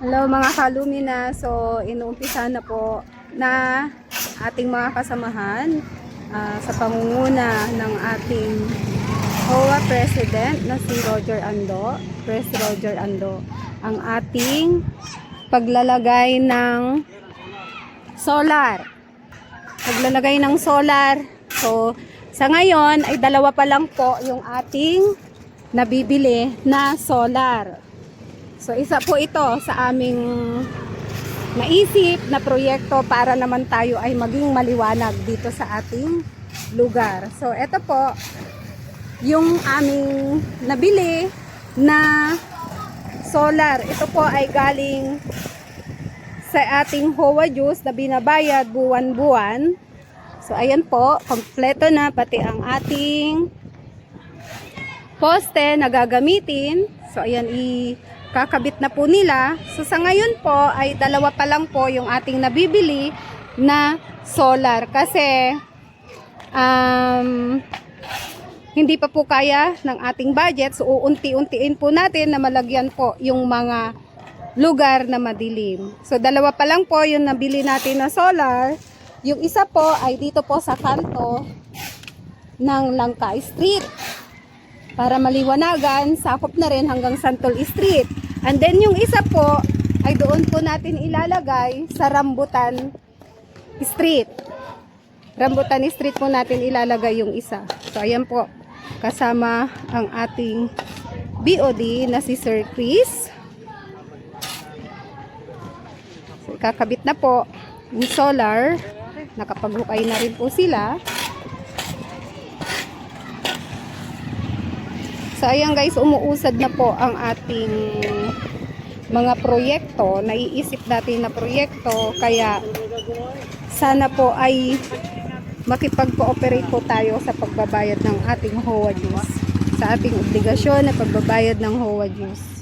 Hello mga kalumina. So, inuumpisa na po na ating mga kasamahan ah, sa pangunguna ng ating OWA President na si Roger Ando, Pres Roger Ando, ang ating paglalagay ng solar. Paglalagay ng solar. So, sa ngayon ay dalawa pa lang po yung ating nabibili na solar. So isa po ito sa aming naisip na proyekto para naman tayo ay maging maliwanag dito sa ating lugar. So ito po yung aming nabili na solar. Ito po ay galing sa ating HOA juice na binabayad buwan-buwan. So ayan po, kompleto na pati ang ating poste na gagamitin. So ayan i kakabit na po nila. So sa ngayon po ay dalawa pa lang po yung ating nabibili na solar kasi um, hindi pa po kaya ng ating budget. So uunti-untiin po natin na malagyan po yung mga lugar na madilim. So dalawa pa lang po yung nabili natin na solar. Yung isa po ay dito po sa kanto ng Langka Street para maliwanagan, sakop na rin hanggang Santol Street. And then yung isa po ay doon po natin ilalagay sa Rambutan Street. Rambutan Street po natin ilalagay yung isa. So ayan po, kasama ang ating BOD na si Sir Chris. So, kakabit na po yung solar. Nakapaghukay na rin po sila. So ayan guys, umuusad na po ang ating mga proyekto. Naiisip natin na proyekto kaya sana po ay makipag-cooperate po tayo sa pagbabayad ng ating HOA dues. Sa ating obligasyon na pagbabayad ng HOA dues.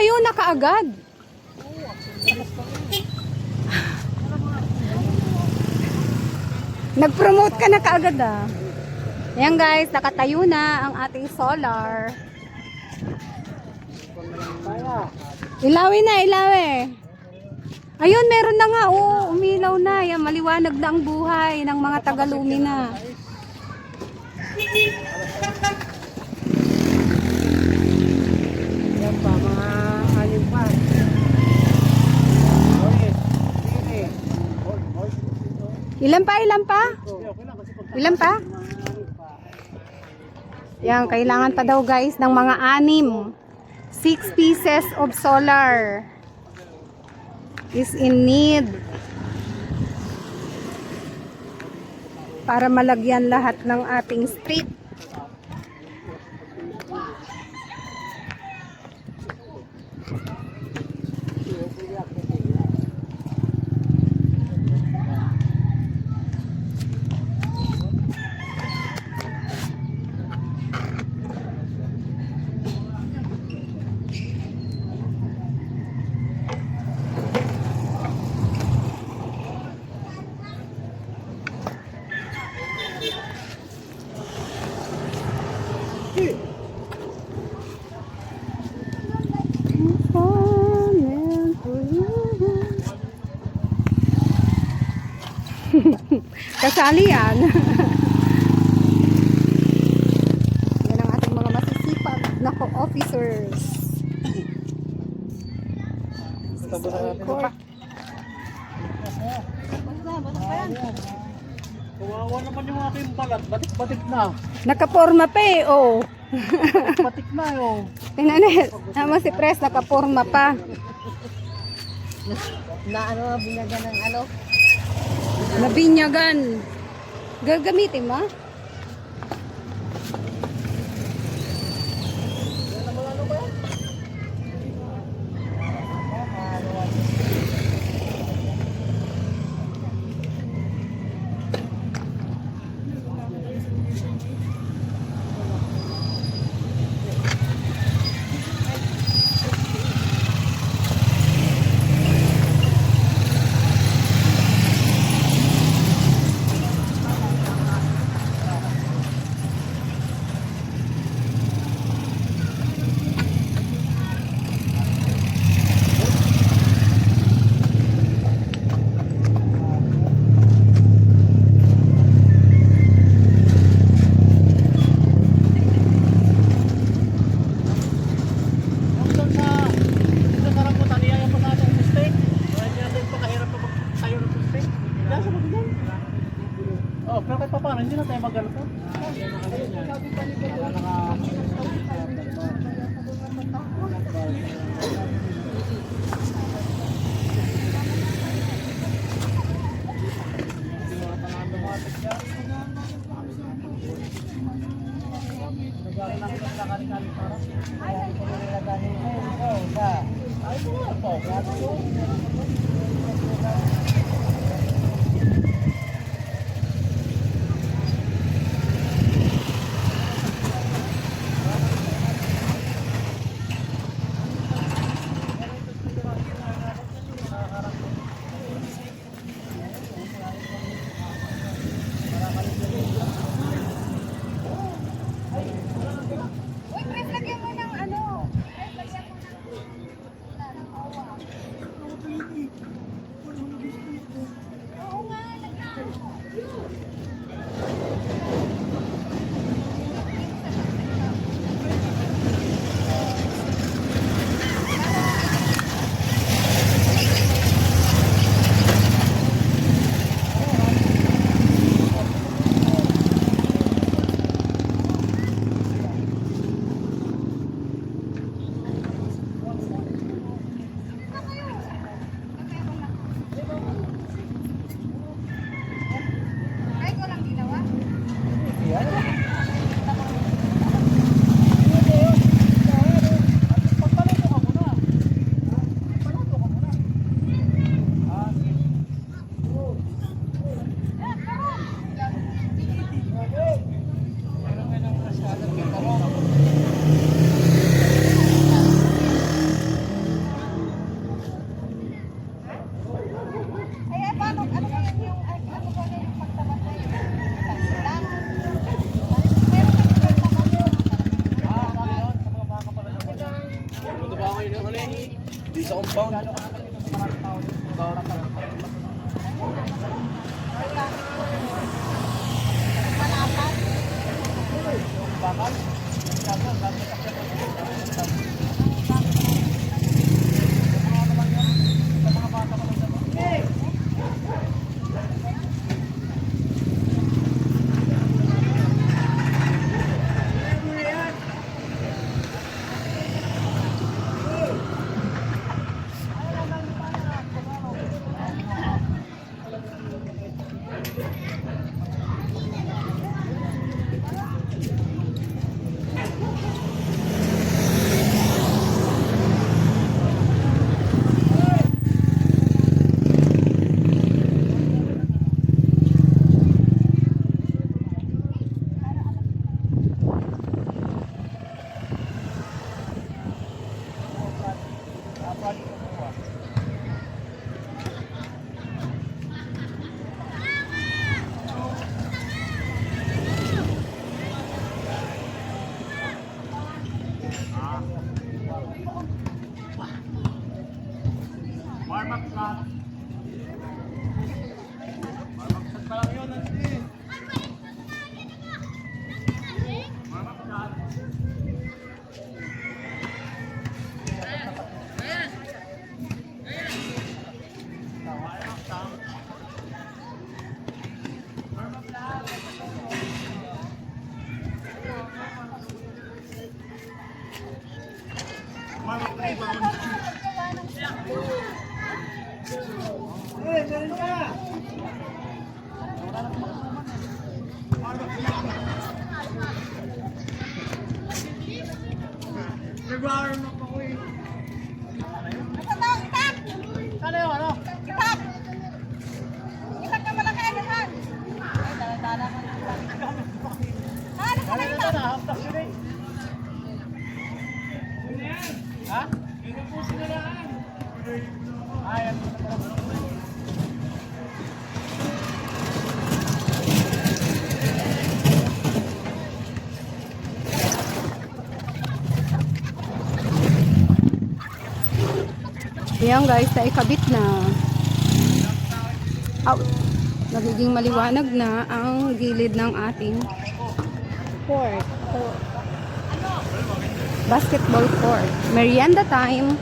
Nakatayo na kaagad. Nag-promote ka na kaagad ah. Ayan guys, nakatayo na ang ating solar. Ilawi na, ilawi. Ayun, meron na nga. Oh, umilaw na. Yan, maliwanag na ang buhay ng mga taga-Lumina. Yan pa, mga anim pa. Okay. Sige. Hold, hold. Ilan pa, ilan pa? Ilan pa? Yan, kailangan pa daw guys ng mga anim. 6 pieces of solar is in need. Para malagyan lahat ng ating street. Kasali yan. yan ang ating mga masisipag na co-officers. Na natin pa. Kawawa naman yung aking balat. Batik-batik na. Nakaporma pa eh, oh. Batik na yun. Tinanis, naman si Pres, nakaporma pa. na ano, binagyan ng ano, Nabinyagan. Gagamitin mo? bột ra xuống. kayo ng ano yun? Di sa compound. Bakal? Bakal? Bakal? Bakal? Nag-arm Ayan guys, naikabit na. Out. Nagiging maliwanag na ang gilid ng ating court. Basketball court. Merienda time.